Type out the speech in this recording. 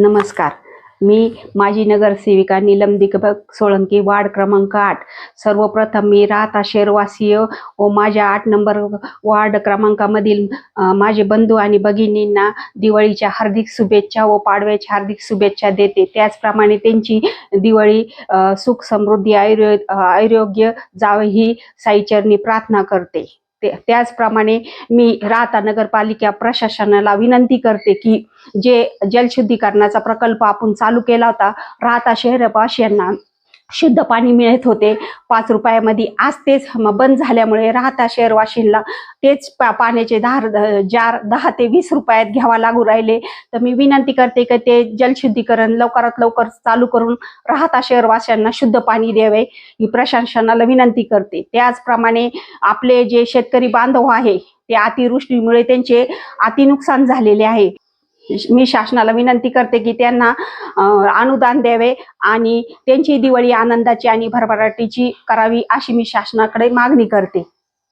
नमस्कार. मी माजी नगरसेविका नीलम दिगबग सोळंकी वार्ड क्रमांक आठ. सर्वप्रथम मी राहता शेरवासीय व माझ्या आठ नंबर वार्ड क्रमांकामधील माझे बंधू आणि भगिनींना दिवाळीच्या हार्दिक शुभेच्छा व पाडव्याच्या हार्दिक शुभेच्छा देते. त्याचप्रमाणे त्यांची दिवाळी सुख समृद्धी आयुर्वे आयुरोग्य जावं ही साईचरणी प्रार्थना करते. ते- त्याचप्रमाणे मी राहता नगरपालिका प्रशासनाला विनंती करते की जे जलशुद्धीकरणाचा प्रकल्प आपण चालू केला होता राहता शहरवासियांना शुद्ध पाणी मिळत होते. पाच रुपयामध्ये आज तेच बंद झाल्यामुळे राहता शहरवासींना तेच पा- पाण्याचे धार जार दहा ते वीस रुपयात घ्यावा लागू राहिले. तर मी विनंती करते की ते जलशुद्धीकरण लवकरात लवकर चालू करून राहता शहरवाशांना शुद्ध पाणी द्यावे ही प्रशासनाला विनंती करते. त्याचप्रमाणे आपले जे शेतकरी बांधव आहे ते अतिवृष्टीमुळे त्यांचे अति नुकसान झालेले आहे. मी शासनाला विनंती करते की त्यांना अनुदान द्यावे आणि त्यांची दिवाळी आनंदाची आणि भरभराटीची करावी अशी मी शासनाकडे मागणी करते.